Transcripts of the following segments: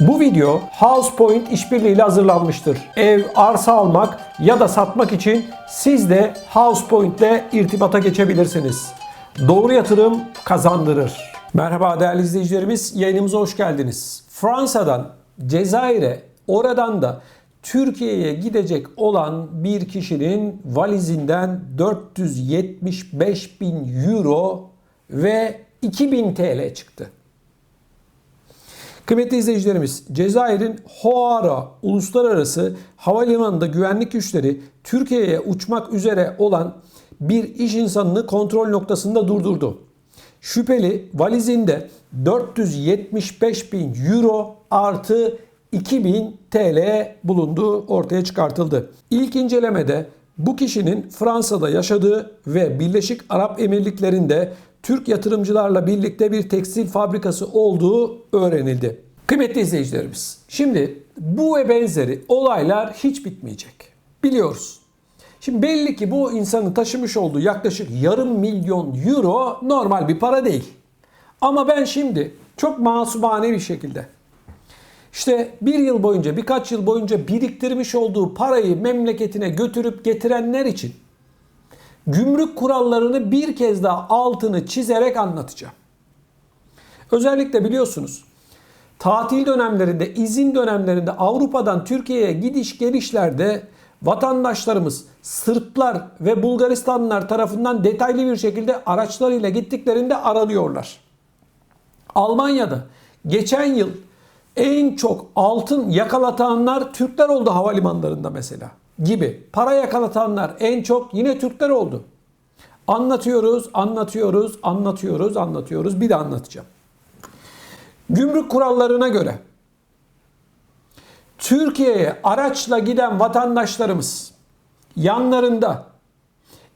Bu video HousePoint işbirliğiyle hazırlanmıştır. Ev, arsa almak ya da satmak için siz de HousePoint ile irtibata geçebilirsiniz. Doğru yatırım kazandırır. Merhaba değerli izleyicilerimiz, yayınımıza hoş geldiniz. Fransa'dan Cezayir'e, oradan da Türkiye'ye gidecek olan bir kişinin valizinden 475 bin euro ve 2000 TL çıktı. Kıymetli izleyicilerimiz, Cezayir'in Hoara Uluslararası Havalimanı'nda güvenlik güçleri Türkiye'ye uçmak üzere olan bir iş insanını kontrol noktasında durdurdu. Şüpheli valizinde 475 bin euro artı 2000 TL bulunduğu ortaya çıkartıldı. İlk incelemede bu kişinin Fransa'da yaşadığı ve Birleşik Arap Emirlikleri'nde Türk yatırımcılarla birlikte bir tekstil fabrikası olduğu öğrenildi. Kıymetli izleyicilerimiz, şimdi bu ve benzeri olaylar hiç bitmeyecek. Biliyoruz. Şimdi belli ki bu insanın taşımış olduğu yaklaşık yarım milyon euro normal bir para değil. Ama ben şimdi çok masumane bir şekilde işte bir yıl boyunca, birkaç yıl boyunca biriktirmiş olduğu parayı memleketine götürüp getirenler için gümrük kurallarını bir kez daha altını çizerek anlatacağım. Özellikle biliyorsunuz tatil dönemlerinde, izin dönemlerinde Avrupa'dan Türkiye'ye gidiş gelişlerde vatandaşlarımız Sırplar ve Bulgaristanlılar tarafından detaylı bir şekilde araçlarıyla gittiklerinde aranıyorlar. Almanya'da geçen yıl en çok altın yakalatanlar Türkler oldu havalimanlarında mesela gibi. Para yakalatanlar en çok yine Türkler oldu. Anlatıyoruz, anlatıyoruz, anlatıyoruz, anlatıyoruz. Bir de anlatacağım. Gümrük kurallarına göre Türkiye'ye araçla giden vatandaşlarımız yanlarında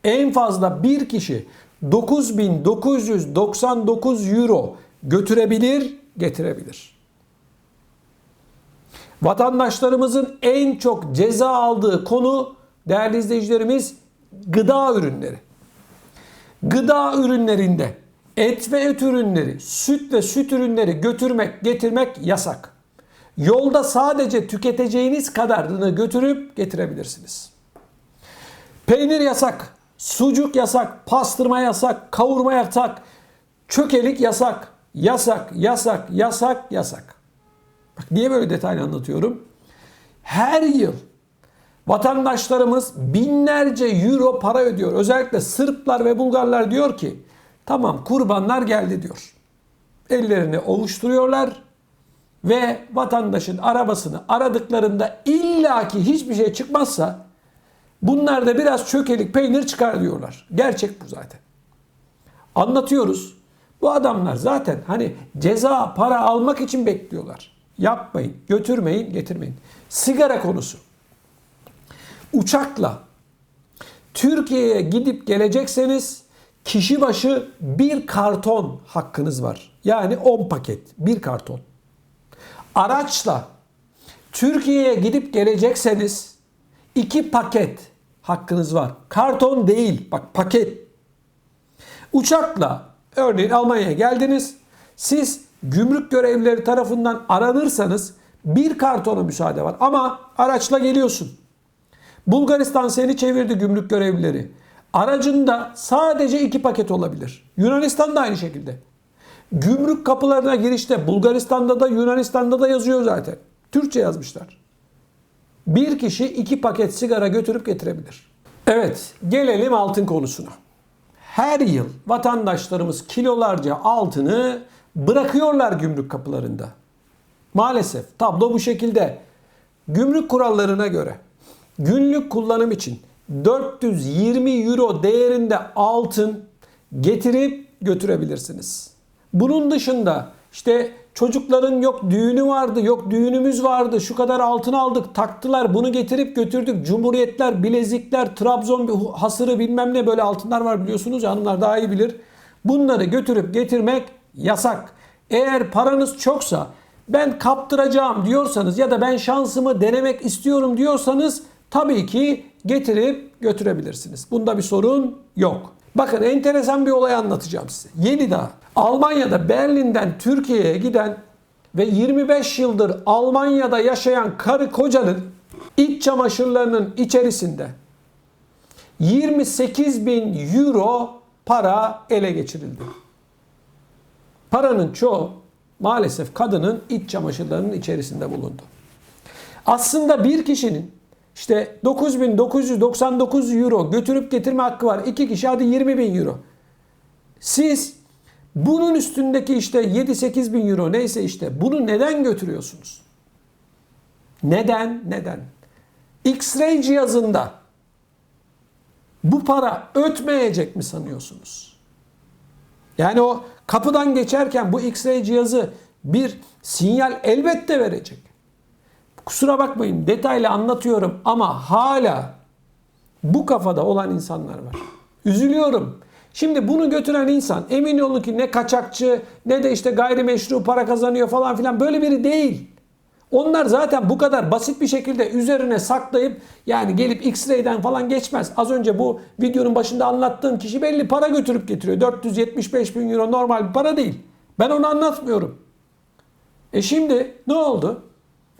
en fazla bir kişi 9999 euro götürebilir, getirebilir. Vatandaşlarımızın en çok ceza aldığı konu değerli izleyicilerimiz gıda ürünleri. Gıda ürünlerinde et ve et ürünleri, süt ve süt ürünleri götürmek, getirmek yasak. Yolda sadece tüketeceğiniz kadarını götürüp getirebilirsiniz. Peynir yasak, sucuk yasak, pastırma yasak, kavurma yasak, çökelik yasak, yasak, yasak, yasak, yasak. Bak niye böyle detaylı anlatıyorum? Her yıl vatandaşlarımız binlerce euro para ödüyor. Özellikle Sırplar ve Bulgarlar diyor ki tamam kurbanlar geldi diyor. Ellerini ovuşturuyorlar ve vatandaşın arabasını aradıklarında illaki hiçbir şey çıkmazsa bunlar da biraz çökelik peynir çıkar diyorlar. Gerçek bu zaten. Anlatıyoruz. Bu adamlar zaten hani ceza para almak için bekliyorlar. Yapmayın, götürmeyin, getirmeyin. Sigara konusu. Uçakla Türkiye'ye gidip gelecekseniz kişi başı bir karton hakkınız var. Yani 10 paket, bir karton. Araçla Türkiye'ye gidip gelecekseniz iki paket hakkınız var. Karton değil, bak paket. Uçakla örneğin Almanya'ya geldiniz. Siz gümrük görevlileri tarafından aranırsanız bir kartona müsaade var. Ama araçla geliyorsun. Bulgaristan seni çevirdi gümrük görevlileri. Aracında sadece iki paket olabilir. Yunanistan da aynı şekilde. Gümrük kapılarına girişte Bulgaristan'da da Yunanistan'da da yazıyor zaten. Türkçe yazmışlar. Bir kişi iki paket sigara götürüp getirebilir. Evet, gelelim altın konusuna. Her yıl vatandaşlarımız kilolarca altını bırakıyorlar gümrük kapılarında. Maalesef tablo bu şekilde. Gümrük kurallarına göre günlük kullanım için 420 euro değerinde altın getirip götürebilirsiniz. Bunun dışında işte çocukların yok düğünü vardı, yok düğünümüz vardı, şu kadar altın aldık, taktılar, bunu getirip götürdük. Cumhuriyetler, bilezikler, Trabzon hasırı bilmem ne böyle altınlar var biliyorsunuz. Hanımlar daha iyi bilir. Bunları götürüp getirmek yasak. Eğer paranız çoksa ben kaptıracağım diyorsanız ya da ben şansımı denemek istiyorum diyorsanız tabii ki getirip götürebilirsiniz. Bunda bir sorun yok. Bakın enteresan bir olay anlatacağım size. Yeni daha. Almanya'da Berlin'den Türkiye'ye giden ve 25 yıldır Almanya'da yaşayan karı kocanın iç çamaşırlarının içerisinde 28 bin euro para ele geçirildi. Paranın çoğu maalesef kadının iç çamaşırlarının içerisinde bulundu. Aslında bir kişinin işte 9999 euro götürüp getirme hakkı var. İki kişi hadi 20 bin euro. Siz bunun üstündeki işte 7-8 bin euro neyse işte bunu neden götürüyorsunuz? Neden? Neden? X-ray cihazında bu para ötmeyecek mi sanıyorsunuz? Yani o kapıdan geçerken bu X-ray cihazı bir sinyal elbette verecek. Kusura bakmayın detaylı anlatıyorum ama hala bu kafada olan insanlar var. Üzülüyorum. Şimdi bunu götüren insan emin olun ki ne kaçakçı ne de işte gayrimeşru para kazanıyor falan filan böyle biri değil. Onlar zaten bu kadar basit bir şekilde üzerine saklayıp yani gelip X-ray'den falan geçmez. Az önce bu videonun başında anlattığım kişi belli para götürüp getiriyor. 475 bin euro normal bir para değil. Ben onu anlatmıyorum. E şimdi ne oldu?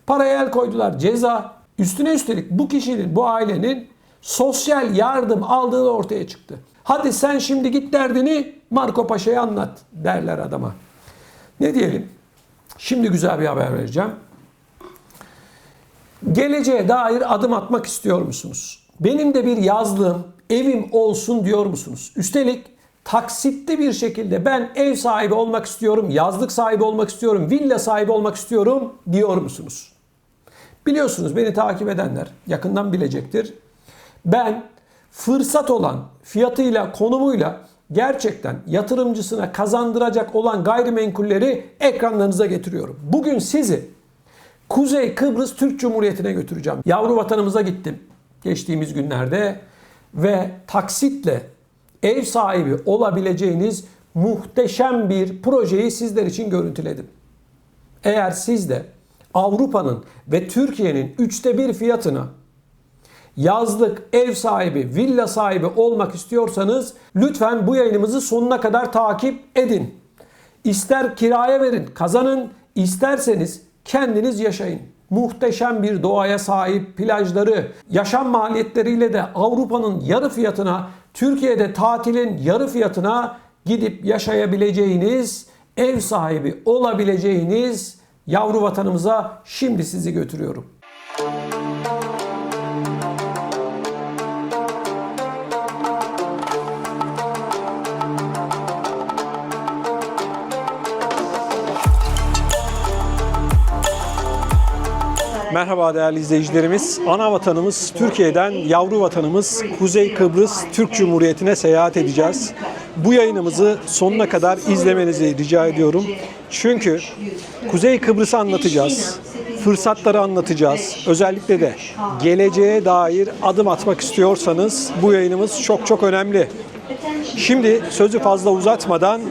Paraya el koydular ceza. Üstüne üstelik bu kişinin, bu ailenin sosyal yardım aldığı ortaya çıktı. Hadi sen şimdi git derdini Marco Paşa'ya anlat derler adama. Ne diyelim? Şimdi güzel bir haber vereceğim. Geleceğe dair adım atmak istiyor musunuz? Benim de bir yazlığım, evim olsun diyor musunuz? Üstelik taksitli bir şekilde ben ev sahibi olmak istiyorum, yazlık sahibi olmak istiyorum, villa sahibi olmak istiyorum diyor musunuz? Biliyorsunuz beni takip edenler yakından bilecektir. Ben fırsat olan fiyatıyla, konumuyla gerçekten yatırımcısına kazandıracak olan gayrimenkulleri ekranlarınıza getiriyorum. Bugün sizi Kuzey Kıbrıs Türk Cumhuriyeti'ne götüreceğim. Yavru vatanımıza gittim geçtiğimiz günlerde ve taksitle ev sahibi olabileceğiniz muhteşem bir projeyi sizler için görüntüledim. Eğer siz de Avrupa'nın ve Türkiye'nin üçte bir fiyatına yazlık ev sahibi, villa sahibi olmak istiyorsanız lütfen bu yayınımızı sonuna kadar takip edin. İster kiraya verin, kazanın, isterseniz kendiniz yaşayın. Muhteşem bir doğaya sahip plajları, yaşam maliyetleriyle de Avrupa'nın yarı fiyatına, Türkiye'de tatilin yarı fiyatına gidip yaşayabileceğiniz, ev sahibi olabileceğiniz yavru vatanımıza şimdi sizi götürüyorum. Merhaba değerli izleyicilerimiz. Ana vatanımız Türkiye'den yavru vatanımız Kuzey Kıbrıs Türk Cumhuriyeti'ne seyahat edeceğiz. Bu yayınımızı sonuna kadar izlemenizi rica ediyorum. Çünkü Kuzey Kıbrıs'ı anlatacağız. Fırsatları anlatacağız. Özellikle de geleceğe dair adım atmak istiyorsanız bu yayınımız çok çok önemli. Şimdi sözü fazla uzatmadan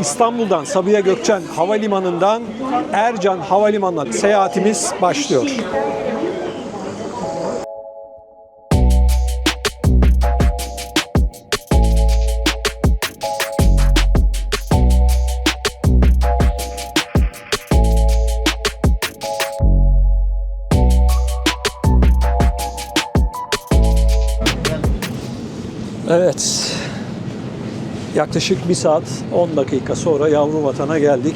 İstanbul'dan Sabiha Gökçen Havalimanı'ndan Ercan Havalimanı'na seyahatimiz başlıyor. Yaklaşık 1 saat 10 dakika sonra yavru vatana geldik.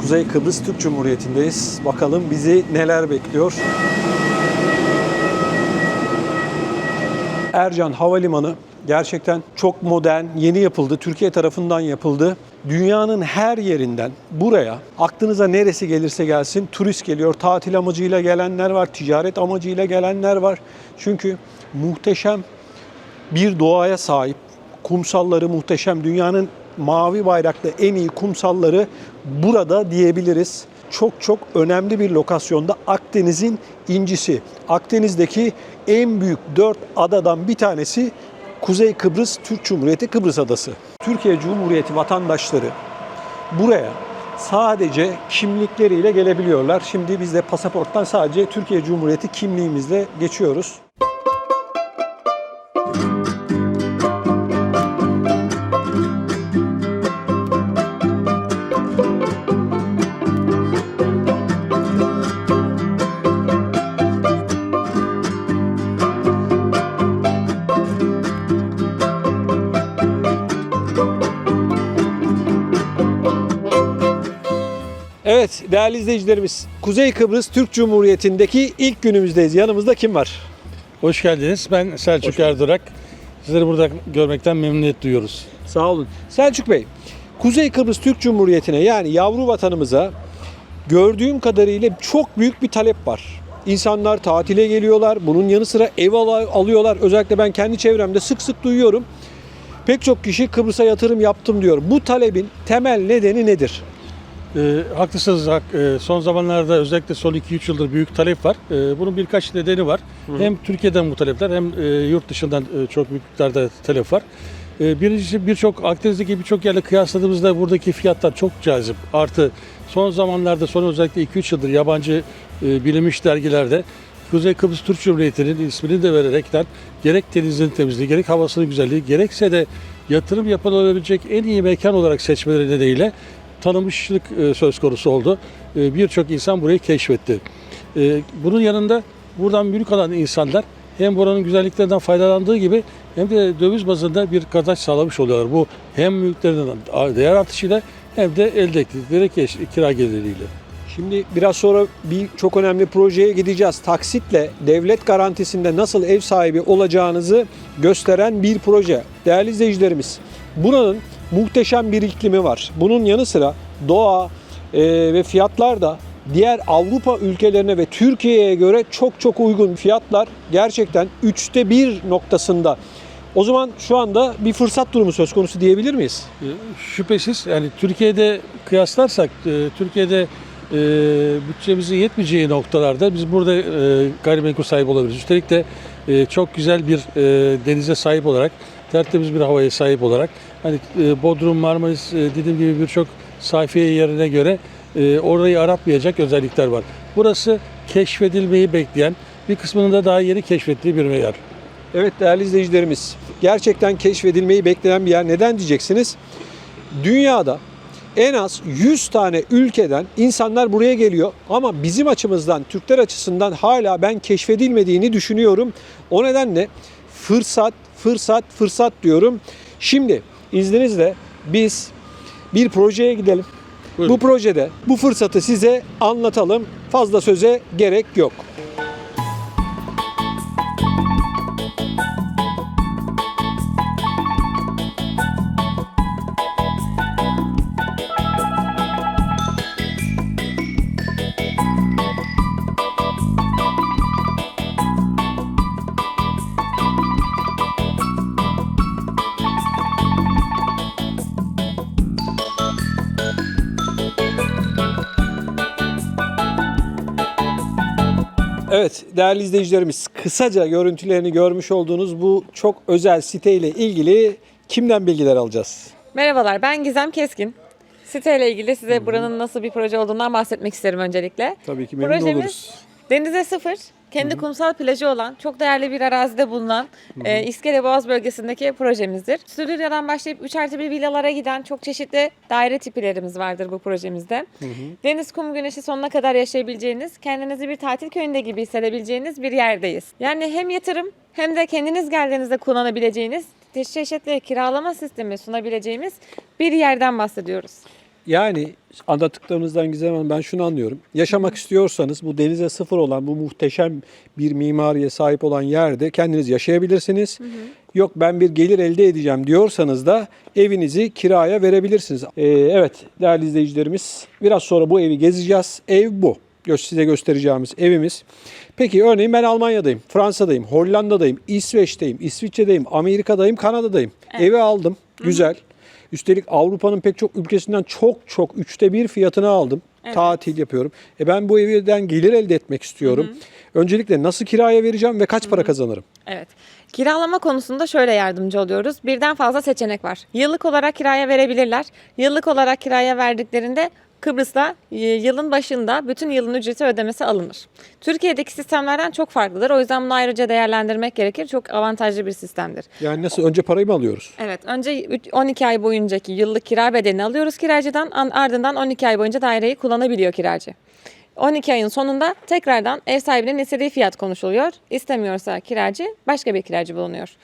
Kuzey Kıbrıs Türk Cumhuriyeti'ndeyiz. Bakalım bizi neler bekliyor. Ercan Havalimanı gerçekten çok modern, yeni yapıldı. Türkiye tarafından yapıldı. Dünyanın her yerinden buraya aklınıza neresi gelirse gelsin turist geliyor. Tatil amacıyla gelenler var, ticaret amacıyla gelenler var. Çünkü muhteşem bir doğaya sahip. Kumsalları muhteşem. Dünyanın mavi bayraklı en iyi kumsalları burada diyebiliriz. Çok çok önemli bir lokasyonda Akdeniz'in incisi. Akdeniz'deki en büyük dört adadan bir tanesi Kuzey Kıbrıs Türk Cumhuriyeti Kıbrıs Adası. Türkiye Cumhuriyeti vatandaşları buraya sadece kimlikleriyle gelebiliyorlar. Şimdi biz de pasaporttan sadece Türkiye Cumhuriyeti kimliğimizle geçiyoruz. Değerli izleyicilerimiz Kuzey Kıbrıs Türk Cumhuriyeti'ndeki ilk günümüzdeyiz. Yanımızda kim var? Hoş geldiniz. Ben Selçuk Hoş Erdurak. Sizleri burada görmekten memnuniyet duyuyoruz. Sağ olun. Selçuk Bey, Kuzey Kıbrıs Türk Cumhuriyeti'ne yani yavru vatanımıza gördüğüm kadarıyla çok büyük bir talep var. İnsanlar tatile geliyorlar. Bunun yanı sıra ev al- alıyorlar. Özellikle ben kendi çevremde sık sık duyuyorum. Pek çok kişi Kıbrıs'a yatırım yaptım diyor. Bu talebin temel nedeni nedir? Ee, haklısınız. Hak, e, son zamanlarda özellikle son 2-3 yıldır büyük talep var. Ee, bunun birkaç nedeni var. Hem Türkiye'den bu talepler hem e, yurt dışından e, çok büyük miktarda talep var. Ee, birincisi birçok Akdeniz'deki birçok yerle kıyasladığımızda buradaki fiyatlar çok cazip. Artı son zamanlarda son özellikle 2-3 yıldır yabancı e, bilinmiş dergilerde Kuzey Kıbrıs Türk Cumhuriyeti'nin ismini de vererekten gerek denizin temizliği, gerek havasının güzelliği, gerekse de yatırım yapılabilecek en iyi mekan olarak seçmeleri nedeniyle tanınmışlık e, söz konusu oldu. E, Birçok insan burayı keşfetti. E, Bunun yanında buradan mülk alan insanlar hem buranın güzelliklerinden faydalandığı gibi hem de döviz bazında bir kazanç sağlamış oluyorlar. Bu hem mülklerinin değer artışıyla hem de elde ettikleri kira geliriyle. Şimdi biraz sonra bir çok önemli projeye gideceğiz. Taksitle devlet garantisinde nasıl ev sahibi olacağınızı gösteren bir proje. Değerli izleyicilerimiz, buranın muhteşem bir iklimi var. Bunun yanı sıra doğa e, ve fiyatlar da diğer Avrupa ülkelerine ve Türkiye'ye göre çok çok uygun fiyatlar. Gerçekten üçte bir noktasında. O zaman şu anda bir fırsat durumu söz konusu diyebilir miyiz? E, Şüphesiz yani Türkiye'de kıyaslarsak e, Türkiye'de e, bütçemizin yetmeyeceği noktalarda biz burada e, gayrimenkul sahibi olabiliriz. Üstelik de e, çok güzel bir e, denize sahip olarak, tertemiz bir havaya sahip olarak hani e, Bodrum, Marmaris, e, dediğim gibi birçok sayfiye yerine göre e, orayı aratmayacak özellikler var. Burası keşfedilmeyi bekleyen, bir kısmının da daha yeni keşfettiği bir yer. Evet değerli izleyicilerimiz, gerçekten keşfedilmeyi bekleyen bir yer. Neden diyeceksiniz? Dünyada en az 100 tane ülkeden insanlar buraya geliyor ama bizim açımızdan, Türkler açısından hala ben keşfedilmediğini düşünüyorum. O nedenle fırsat, fırsat, fırsat diyorum. Şimdi izninizle biz bir projeye gidelim. Buyurun. Bu projede bu fırsatı size anlatalım. Fazla söze gerek yok. Evet değerli izleyicilerimiz kısaca görüntülerini görmüş olduğunuz bu çok özel siteyle ilgili kimden bilgiler alacağız? Merhabalar, ben Gizem Keskin. Site ile ilgili size buranın nasıl bir proje olduğundan bahsetmek isterim öncelikle. Tabii ki memnun Projemiz oluruz. denize sıfır, kendi kumsal plajı olan, çok değerli bir arazide bulunan e, İskele Boğaz bölgesindeki projemizdir. Stüdyodan başlayıp 3 artı bir villalara giden çok çeşitli daire tipilerimiz vardır bu projemizde. Deniz, kum, güneşi sonuna kadar yaşayabileceğiniz, kendinizi bir tatil köyünde gibi hissedebileceğiniz bir yerdeyiz. Yani hem yatırım hem de kendiniz geldiğinizde kullanabileceğiniz çeşitli kiralama sistemi sunabileceğimiz bir yerden bahsediyoruz. Yani anlattıklarınızdan Gizem Hanım ben şunu anlıyorum. Yaşamak istiyorsanız bu denize sıfır olan bu muhteşem bir mimariye sahip olan yerde kendiniz yaşayabilirsiniz. Yok ben bir gelir elde edeceğim diyorsanız da evinizi kiraya verebilirsiniz. Ee, evet değerli izleyicilerimiz biraz sonra bu evi gezeceğiz. Ev bu. Size göstereceğimiz evimiz. Peki örneğin ben Almanya'dayım, Fransa'dayım, Hollanda'dayım, İsveç'teyim, İsviçre'deyim, Amerika'dayım, Kanada'dayım. Evi aldım. Güzel. Üstelik Avrupa'nın pek çok ülkesinden çok çok üçte bir fiyatını aldım. Evet. Tatil yapıyorum. E ben bu evden gelir elde etmek istiyorum. Öncelikle nasıl kiraya vereceğim ve kaç para kazanırım? Evet. Kiralama konusunda şöyle yardımcı oluyoruz. Birden fazla seçenek var. Yıllık olarak kiraya verebilirler. Yıllık olarak kiraya verdiklerinde Kıbrıs'ta e, yılın başında bütün yılın ücreti ödemesi alınır. Türkiye'deki sistemlerden çok farklıdır. O yüzden bunu ayrıca değerlendirmek gerekir. Çok avantajlı bir sistemdir. Yani nasıl önce parayı mı alıyoruz? Evet, önce üç- 12 ay boyuncaki yıllık kira bedelini alıyoruz kiracıdan. An- Ardından 12 ay boyunca daireyi kullanabiliyor kiracı. 12 ayın sonunda tekrardan ev sahibinin istediği fiyat konuşuluyor. İstemiyorsa kiracı başka bir kiracı bulunuyor.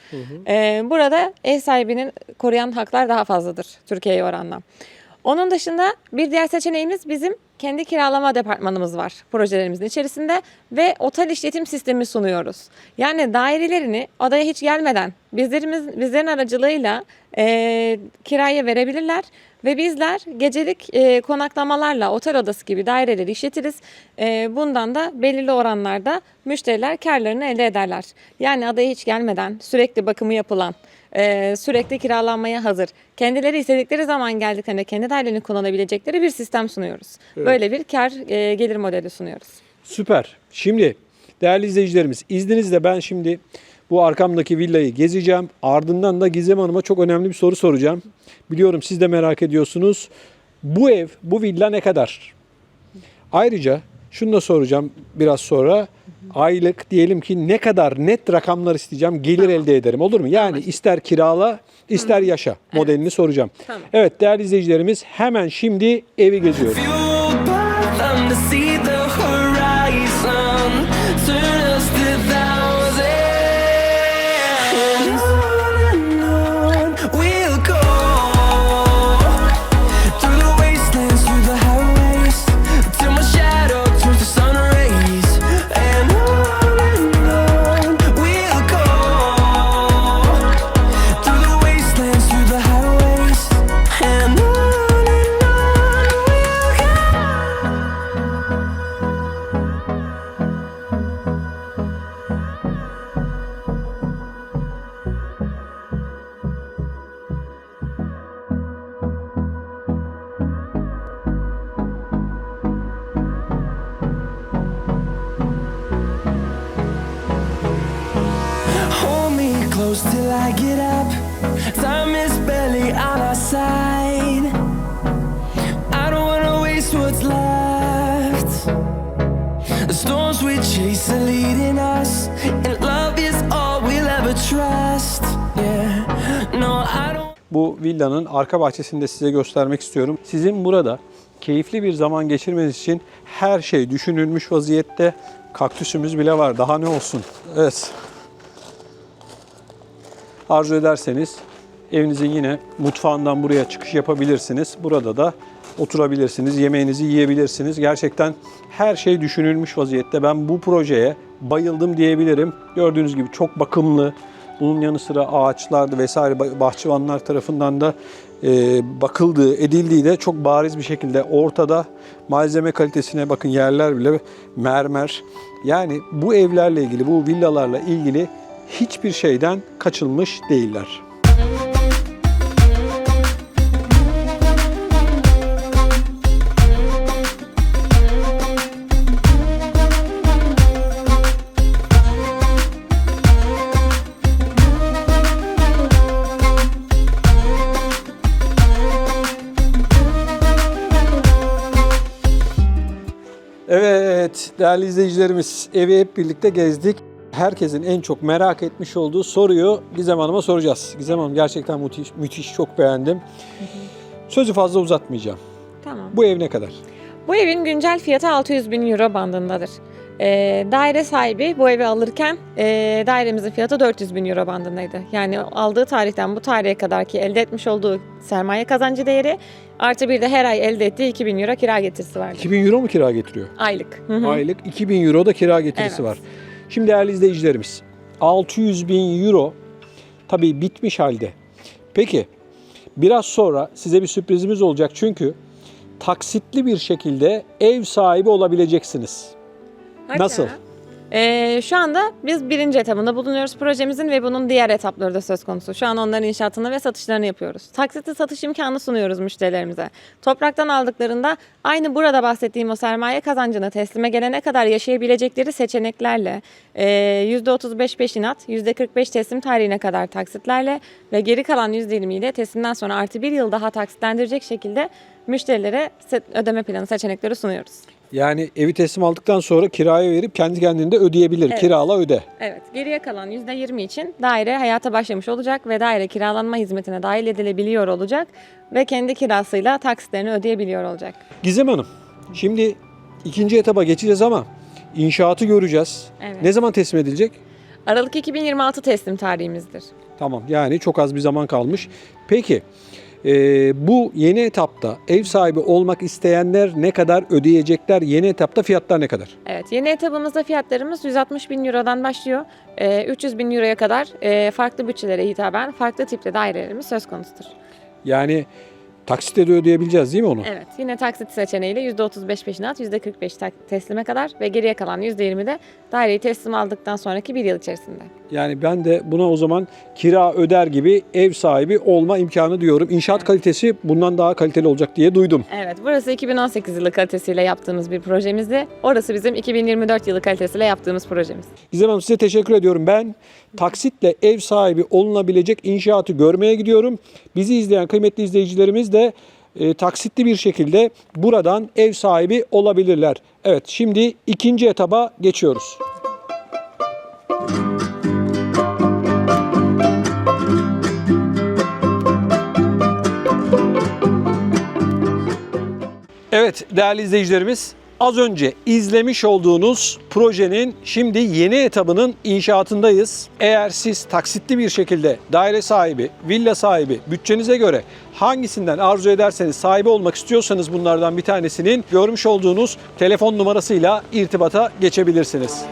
Ee, burada ev sahibinin koruyan haklar daha fazladır Türkiye'ye oranla. Onun dışında bir diğer seçeneğimiz bizim kendi kiralama departmanımız var projelerimizin içerisinde ve otel işletim sistemi sunuyoruz. Yani dairelerini adaya hiç gelmeden bizlerimiz bizlerin aracılığıyla e, kiraya verebilirler ve bizler gecelik e, konaklamalarla otel odası gibi daireleri işletiriz. E, bundan da belirli oranlarda müşteriler karlarını elde ederler. Yani adaya hiç gelmeden sürekli bakımı yapılan, e, sürekli kiralanmaya hazır, kendileri istedikleri zaman geldiklerinde kendi dairelerini kullanabilecekleri bir sistem sunuyoruz. Böyle bir kar e, gelir modeli sunuyoruz. Süper. Şimdi değerli izleyicilerimiz izninizle ben şimdi bu arkamdaki villayı gezeceğim. Ardından da Gizem Hanım'a çok önemli bir soru soracağım. Biliyorum siz de merak ediyorsunuz. Bu ev, bu villa ne kadar? Ayrıca şunu da soracağım biraz sonra. Aylık diyelim ki ne kadar net rakamlar isteyeceğim, gelir elde ederim. Olur mu? Yani ister kirala, ister yaşa modelini soracağım. Tamam. Evet değerli izleyicilerimiz hemen şimdi evi geziyoruz. Are leading us, and love is all we'll ever trust. Yeah, no, I don't. Bu villanın arka bahçesini de size göstermek istiyorum. Sizin burada keyifli bir zaman geçirmeniz için her şey düşünülmüş vaziyette. Kaktüsümüz bile var. Daha ne olsun? Evet. Arzu ederseniz evinizin yine mutfağından buraya çıkış yapabilirsiniz. Burada da oturabilirsiniz, yemeğinizi yiyebilirsiniz. Gerçekten her şey düşünülmüş vaziyette. Ben bu projeye bayıldım diyebilirim. Gördüğünüz gibi çok bakımlı. Bunun yanı sıra ağaçlar vesaire bah- bahçıvanlar tarafından da e, bakıldığı, edildiği de çok bariz bir şekilde ortada. Malzeme kalitesine bakın yerler bile mermer. Yani bu evlerle ilgili, bu villalarla ilgili hiçbir şeyden kaçılmış değiller. Değerli izleyicilerimiz evi hep birlikte gezdik. Herkesin en çok merak etmiş olduğu soruyu Gizem Hanım'a soracağız. Gizem Hanım gerçekten müthiş, müthiş çok beğendim. Sözü fazla uzatmayacağım. Tamam. Bu ev ne kadar? Bu evin güncel fiyatı 600 bin euro bandındadır. Ee, daire sahibi bu evi alırken e, dairemizin fiyatı 400 bin euro bandındaydı. Yani aldığı tarihten bu tarihe kadar ki elde etmiş olduğu sermaye kazancı değeri artı bir de her ay elde ettiği 2000 euro kira getirisi vardı. 2000 euro mu kira getiriyor? Aylık. Hı hı. Aylık 2000 euro da kira getirisi Evet. var. Şimdi değerli izleyicilerimiz 600 bin euro tabii bitmiş halde. Peki biraz sonra size bir sürprizimiz olacak çünkü taksitli bir şekilde ev sahibi olabileceksiniz. Hatta, Nasıl? E, şu anda biz birinci etabında bulunuyoruz projemizin ve bunun diğer etapları da söz konusu. Şu an onların inşaatını ve satışlarını yapıyoruz. Taksitli satış imkanı sunuyoruz müşterilerimize. Topraktan aldıklarında aynı burada bahsettiğim o sermaye kazancını teslime gelene kadar yaşayabilecekleri seçeneklerle e, %35 peşinat, %45 teslim tarihine kadar taksitlerle ve geri kalan %20 ile teslimden sonra artı bir yıl daha taksitlendirecek şekilde müşterilere ödeme planı seçenekleri sunuyoruz. Yani evi teslim aldıktan sonra kiraya verip kendi kendine de ödeyebilir. Evet. Kirala öde. Evet, geriye kalan %20 için daire hayata başlamış olacak ve daire kiralanma hizmetine dahil edilebiliyor olacak ve kendi kirasıyla taksitlerini ödeyebiliyor olacak. Gizem Hanım, şimdi ikinci etaba geçeceğiz ama inşaatı göreceğiz. Evet. Ne zaman teslim edilecek? Aralık 2026 teslim tarihimizdir. Tamam yani çok az bir zaman kalmış. Peki Ee, bu yeni etapta ev sahibi olmak isteyenler ne kadar ödeyecekler? Yeni etapta fiyatlar ne kadar? Evet, yeni etabımızda fiyatlarımız 160 bin Euro'dan başlıyor. Ee, 300 bin Euro'ya kadar e, farklı bütçelere hitaben farklı tipte dairelerimiz söz konusudur. Yani taksitle de ödeyebileceğiz değil mi onu? Evet, yine taksit seçeneğiyle %35 peşinat, %45 tak- teslime kadar ve geriye kalan %20 de daireyi teslim aldıktan sonraki bir yıl içerisinde. Yani ben de buna o zaman kira öder gibi ev sahibi olma imkanı diyorum. İnşaat kalitesi bundan daha kaliteli olacak diye duydum. Evet, burası 2018 yılı kalitesiyle yaptığımız bir projemizdi. Orası bizim 2024 yılı kalitesiyle yaptığımız projemiz. Gizem Hanım size teşekkür ediyorum. Ben taksitle ev sahibi olunabilecek inşaatı görmeye gidiyorum. Bizi izleyen kıymetli izleyicilerimiz de e, taksitli bir şekilde buradan ev sahibi olabilirler. Evet şimdi ikinci etaba geçiyoruz. Evet değerli izleyicilerimiz az önce izlemiş olduğunuz projenin şimdi yeni etabının inşaatındayız. Eğer siz taksitli bir şekilde daire sahibi, villa sahibi bütçenize göre hangisinden arzu ederseniz sahibi olmak istiyorsanız bunlardan bir tanesinin görmüş olduğunuz telefon numarasıyla irtibata geçebilirsiniz.